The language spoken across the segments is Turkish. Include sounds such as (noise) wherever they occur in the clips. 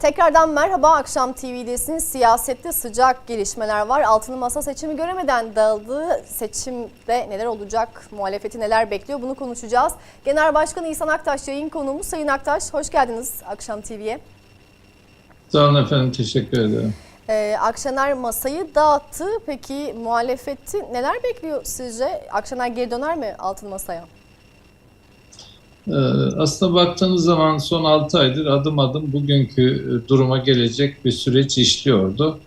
Tekrardan merhaba. Akşam TV'desiniz. Siyasette sıcak gelişmeler var. Altılı Masa seçimi göremeden dağıldı. Seçimde neler olacak? Muhalefeti neler bekliyor? Bunu konuşacağız. Genel Başkan İhsan Aktaş yayın konuğumuz. Sayın Aktaş hoş geldiniz Akşam TV'ye. Sağ olun efendim, teşekkür ederim. Ee, Akşener masayı dağıttı. Peki muhalefeti neler bekliyor sizce? Akşener geri döner mi Altılı Masa'ya? Ee, aslında baktığınız zaman son 6 aydır adım adım bugünkü e, duruma gelecek bir süreç işliyordu.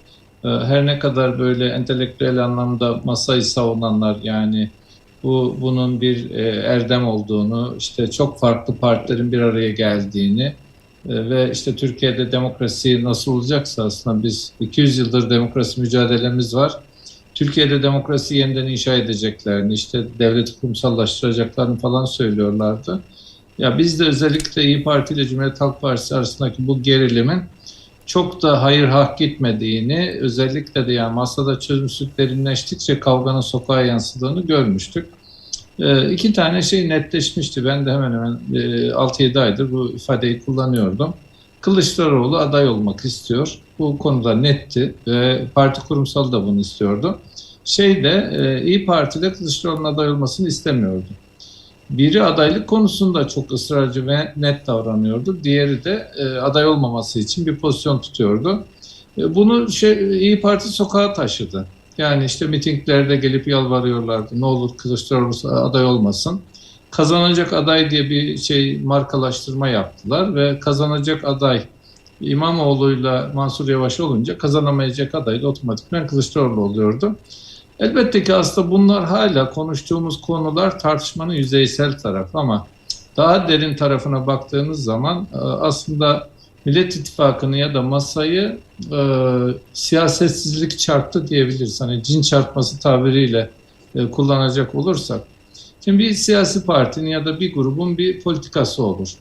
Ee, her ne kadar böyle entelektüel anlamda masayı savunanlar yani bu bunun bir e, erdem olduğunu, işte çok farklı partilerin bir araya geldiğini e, ve işte Türkiye'de demokrasi nasıl olacaksa aslında biz 200 yıldır demokrasi mücadelemiz var. Türkiye'de demokrasi yeniden inşa edeceklerini, işte devleti kurumsallaştıracaklarını falan söylüyorlardı. Ya biz de özellikle İyi Parti ile Cumhuriyet Halk Partisi arasındaki bu gerilimin çok da hayır hak gitmediğini, özellikle de yani masada çözümsüzlük derinleştikçe kavganın sokağa yansıdığını görmüştük. Ee, iki tane şey netleşmişti. Ben de hemen hemen e, 6-7 aydır bu ifadeyi kullanıyordum. Kılıçdaroğlu aday olmak istiyor. Bu konuda netti ve parti kurumsal da bunu istiyordu. Şey de e, İyi Parti'de Kılıçdaroğlu'nun aday olmasını istemiyordu. Biri adaylık konusunda çok ısrarcı ve net davranıyordu. Diğeri de e, aday olmaması için bir pozisyon tutuyordu. E, bunu şey, İyi Parti sokağa taşıdı. Yani işte mitinglerde gelip yalvarıyorlardı. Ne olur Kılıçdaroğlu aday olmasın. Kazanacak aday diye bir şey markalaştırma yaptılar ve kazanacak aday İmamoğlu'yla Mansur Yavaş olunca kazanamayacak aday da otomatikman Kılıçdaroğlu oluyordu. Elbette ki aslında bunlar hala konuştuğumuz konular tartışmanın yüzeysel tarafı ama daha derin tarafına baktığınız zaman e, aslında Millet İttifakı'nı ya da masayı e, siyasetsizlik çarptı diyebiliriz. Hani cin çarpması tabiriyle e, kullanacak olursak. Şimdi bir siyasi partinin ya da bir grubun bir politikası olur.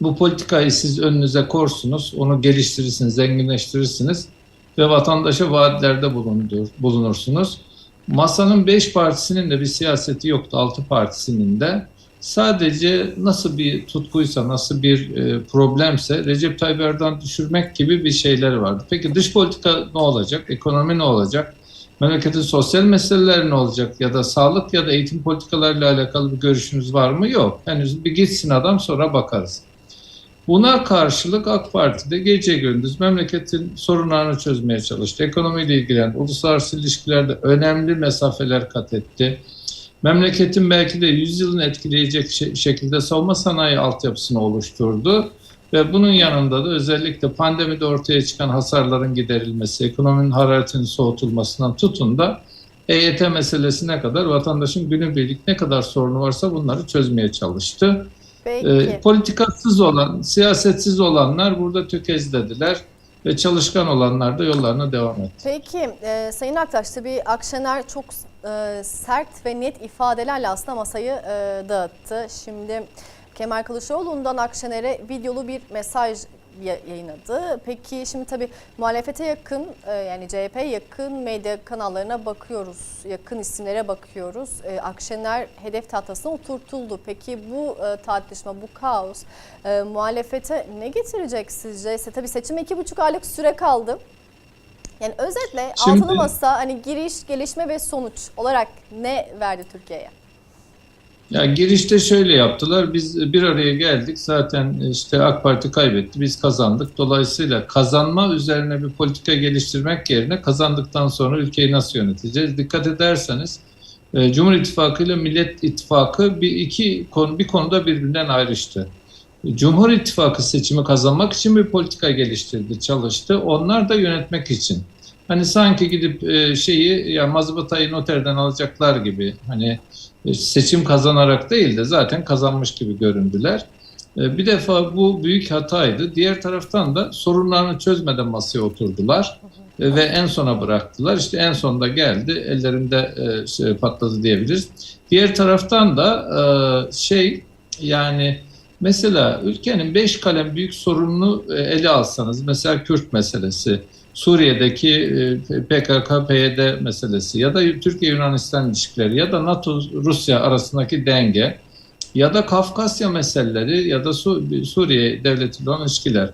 Bu politikayı siz önünüze korsunuz, onu geliştirirsiniz, zenginleştirirsiniz ve vatandaşa vaatlerde bulundur, bulunursunuz. Masanın beş partisinin de bir siyaseti yoktu, altı partisinin de. Sadece nasıl bir tutkuysa, nasıl bir e, problemse Recep Tayyip Erdoğan düşürmek gibi bir şeyler vardı. Peki dış politika ne olacak? Ekonomi ne olacak? Memleketin sosyal meseleleri ne olacak? Ya da sağlık ya da eğitim politikalarıyla alakalı bir görüşünüz var mı? Yok. Henüz bir gitsin adam sonra bakarız. Buna karşılık AK Parti'de gece gündüz memleketin sorunlarını çözmeye çalıştı. Ekonomiyle ilgilendi. Uluslararası ilişkilerde önemli mesafeler kat etti. Memleketin belki de 100 yılını etkileyecek şekilde savunma sanayi altyapısını oluşturdu. Ve bunun yanında da özellikle pandemide ortaya çıkan hasarların giderilmesi, ekonominin hararetinin soğutulmasından tutun da EYT meselesine kadar vatandaşın günübirlik ne kadar sorunu varsa bunları çözmeye çalıştı. Peki. E, politikasız olan, siyasetsiz olanlar burada tökezlediler ve çalışkan olanlar da yollarına devam etti. Peki e, Sayın Aktaş tabii Akşener çok e, sert ve net ifadelerle aslında masayı e, dağıttı. Şimdi Kemal Kılıçdaroğlu'ndan Akşener'e videolu bir mesaj yayınladı. Peki şimdi tabii muhalefete yakın e, yani CHP yakın medya kanallarına bakıyoruz. Yakın isimlere bakıyoruz. E, Akşener hedef tahtasına oturtuldu. Peki bu e, tartışma, bu kaos muhalefete ne getirecek sizce? Tabii seçime iki buçuk aylık süre kaldı. Yani özetle Şimdi, altılı masa hani giriş, gelişme ve sonuç olarak ne verdi Türkiye'ye? Ya girişte şöyle yaptılar. Biz bir araya geldik. Zaten işte AK Parti kaybetti. Biz kazandık. Dolayısıyla kazanma üzerine bir politika geliştirmek yerine kazandıktan sonra ülkeyi nasıl yöneteceğiz? Dikkat ederseniz e, Cumhur İttifakı ile Millet İttifakı bir iki konu bir konuda birbirinden ayrıştı. Cumhur İttifakı seçimi kazanmak için bir politika geliştirdi, çalıştı. Onlar da yönetmek için. Hani sanki gidip e, şeyi ya mazbatayı noterden alacaklar gibi hani e, seçim kazanarak değil de zaten kazanmış gibi göründüler. E, bir defa bu büyük hataydı. Diğer taraftan da sorunlarını çözmeden masaya oturdular ve en sona bıraktılar. İşte en sonda geldi, ellerinde şey patladı diyebiliriz. Diğer taraftan da şey yani mesela ülkenin beş kalem büyük sorununu ele alsanız, mesela Kürt meselesi, Suriye'deki e, PKK-PYD meselesi ya da Türkiye-Yunanistan ilişkileri ya da NATO-Rusya arasındaki denge ya da Kafkasya meseleleri ya da Suriye devletiyle olan ilişkiler.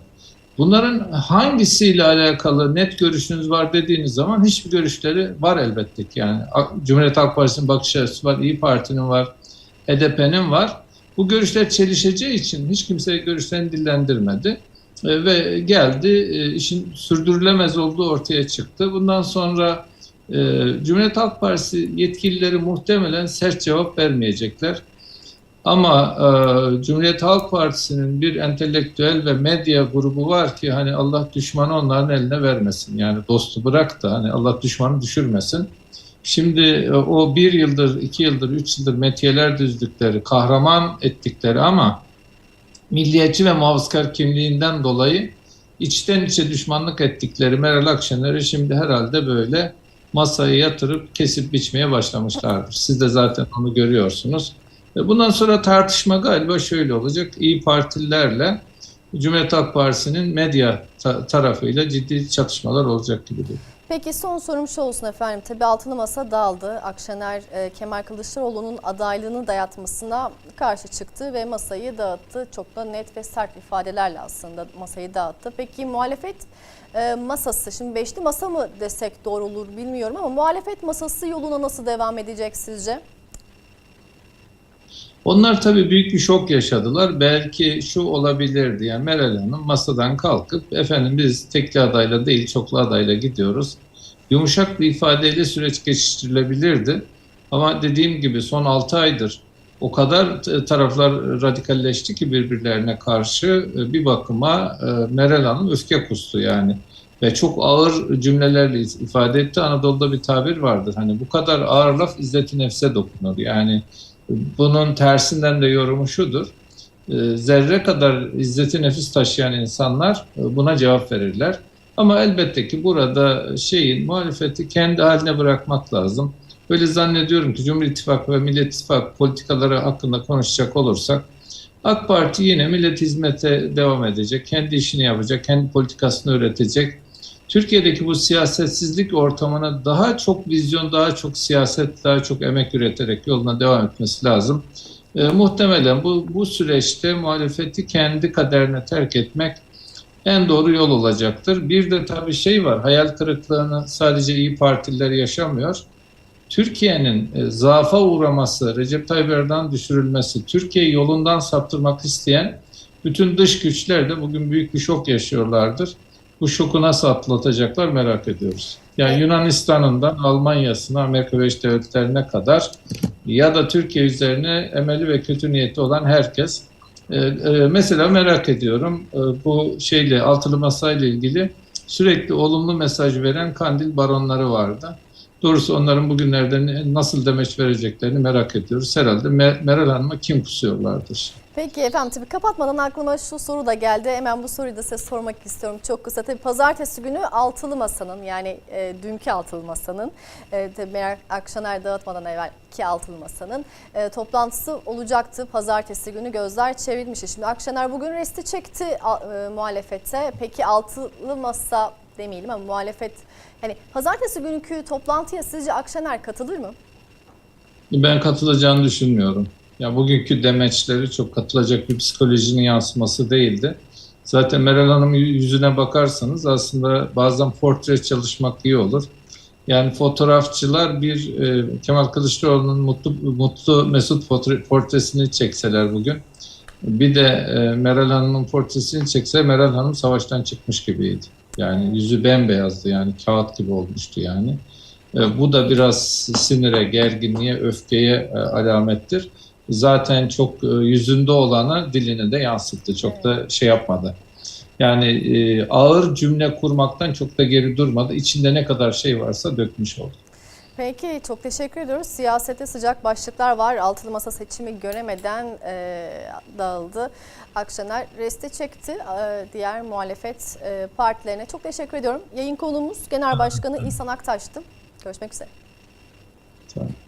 Bunların hangisiyle alakalı net görüşünüz var dediğiniz zaman hiçbir görüşleri var elbette ki. Yani Cumhuriyet Halk Partisi'nin bakış açısı var, İyi Parti'nin var, HDP'nin var. Bu görüşler çelişeceği için hiç kimse görüşlerini dillendirmedi. E, ve geldi e, işin sürdürülemez olduğu ortaya çıktı. Bundan sonra e, Cumhuriyet Halk Partisi yetkilileri muhtemelen sert cevap vermeyecekler. Ama e, Cumhuriyet Halk Partisi'nin bir entelektüel ve medya grubu var ki hani Allah düşmanı onların eline vermesin. Yani dostu bırak da hani Allah düşmanı düşürmesin. Şimdi e, o bir yıldır, iki yıldır, üç yıldır metiyeler düzdükleri, kahraman ettikleri ama milliyetçi ve muhafazakar kimliğinden dolayı içten içe düşmanlık ettikleri Meral Akşener'i şimdi herhalde böyle masaya yatırıp kesip biçmeye başlamışlardır. Siz de zaten onu görüyorsunuz. E, Bundan sonra tartışma galiba şöyle olacak. İyi Partililerle Cumhuriyet Halk Partisi'nin medya ta- tarafıyla ciddi çatışmalar olacak gibi duruyor. Peki son sorum şu olsun efendim. Tabii altılı masa dağıldı. Akşener e, Kemal Kılıçdaroğlu'nun adaylığını dayatmasına karşı çıktı ve masayı dağıttı. Çok da net ve sert ifadelerle aslında masayı dağıttı. Peki muhalefet e, masası, şimdi beşli masa mı desek doğru olur bilmiyorum ama muhalefet masası yoluna nasıl devam edecek sizce? Onlar tabii büyük bir şok yaşadılar. Belki şu olabilirdi yani Meral Hanım masadan kalkıp efendim biz tekli adayla değil çoklu adayla gidiyoruz. Yumuşak bir ifadeyle süreç geçiştirilebilirdi. Ama dediğim gibi son 6 aydır o kadar t- taraflar radikalleşti ki birbirlerine karşı e, bir bakıma e, Meral Hanım öfke kustu yani. Ve çok ağır cümlelerle ifade etti. Anadolu'da bir tabir vardır. Hani bu kadar ağır laf izzeti nefse dokunur. Yani bunun tersinden de yorumu şudur. e, Zerre kadar izzeti nefis taşıyan insanlar e, buna cevap verirler. Ama elbette ki burada şeyin muhalefeti kendi haline bırakmak lazım. Böyle zannediyorum ki Cumhur İttifakı ve Millet İttifakı politikaları hakkında konuşacak olursak AK Parti yine millet hizmete devam edecek, kendi işini yapacak, kendi politikasını üretecek. Türkiye'deki bu siyasetsizlik ortamına daha çok vizyon, daha çok siyaset, daha çok emek üreterek yoluna devam etmesi lazım. E, muhtemelen bu, bu süreçte muhalefeti kendi kaderine terk etmek en doğru yol olacaktır. Bir de tabii şey var, hayal kırıklığını sadece iyi Partililer yaşamıyor. Türkiye'nin e, zaafa uğraması, Recep Tayyip Erdoğan düşürülmesi, Türkiye'yi yolundan saptırmak isteyen bütün dış güçler de bugün büyük bir şok yaşıyorlardır. Bu şoku nasıl atlatacaklar merak ediyoruz. Yani. Yunanistan'ından Almanya'sına, Amerika Birleşik Devletleri'ne kadar ya da Türkiye üzerine emeli ve kötü niyeti olan herkes. Ee, e, mesela merak ediyorum e, bu şeyle altılı masayla ilgili sürekli olumlu mesaj veren kandil baronları vardı. Doğrusu onların bugünlerde nasıl demeç vereceklerini merak ediyoruz. Herhalde Me- Meral Hanım'a kim kusuyorlardır? Peki efendim tabii kapatmadan aklıma şu soru da geldi. Hemen bu soruyu da size sormak istiyorum. Çok kısa tabii pazartesi günü altılı masanın yani e, dünkü altılı masanın e, tabii Meral Akşener dağıtmadan evvelki altılı masanın e, toplantısı olacaktı. Pazartesi günü gözler çevrilmişti. Şimdi Akşener bugün resti çekti a- e, muhalefete. Peki altılı masa demeyelim ama muhalefet hani pazartesi günkü toplantıya sizce Akşener katılır mı? Ben katılacağını düşünmüyorum. Ya bugünkü demeçleri çok katılacak bir psikolojinin yansıması değildi. Zaten Meral Hanım yüzüne bakarsanız aslında bazen portre çalışmak iyi olur. Yani fotoğrafçılar bir e, Kemal Kılıçdaroğlu'nun mutlu mutlu mesut portresini çekseler bugün. Bir de e, Meral Hanım'ın portresini çekse Meral Hanım savaştan çıkmış gibiydi. Yani yüzü bembeyazdı yani kağıt gibi olmuştu yani. E, bu da biraz sinire, gerginliğe, öfkeye e, alamettir. Zaten çok e, yüzünde olanı diline de yansıttı. Çok da şey yapmadı. Yani e, ağır cümle kurmaktan çok da geri durmadı. İçinde ne kadar şey varsa dökmüş oldu. Peki çok teşekkür ediyoruz. Siyasette sıcak başlıklar var. Altılı masa seçimi göremeden e, dağıldı. Akşener reste çekti e, diğer muhalefet e, partilerine. Çok teşekkür ediyorum. Yayın konuğumuz Genel Başkanı (laughs) İhsan Aktaş'tı. Görüşmek üzere. Tamam.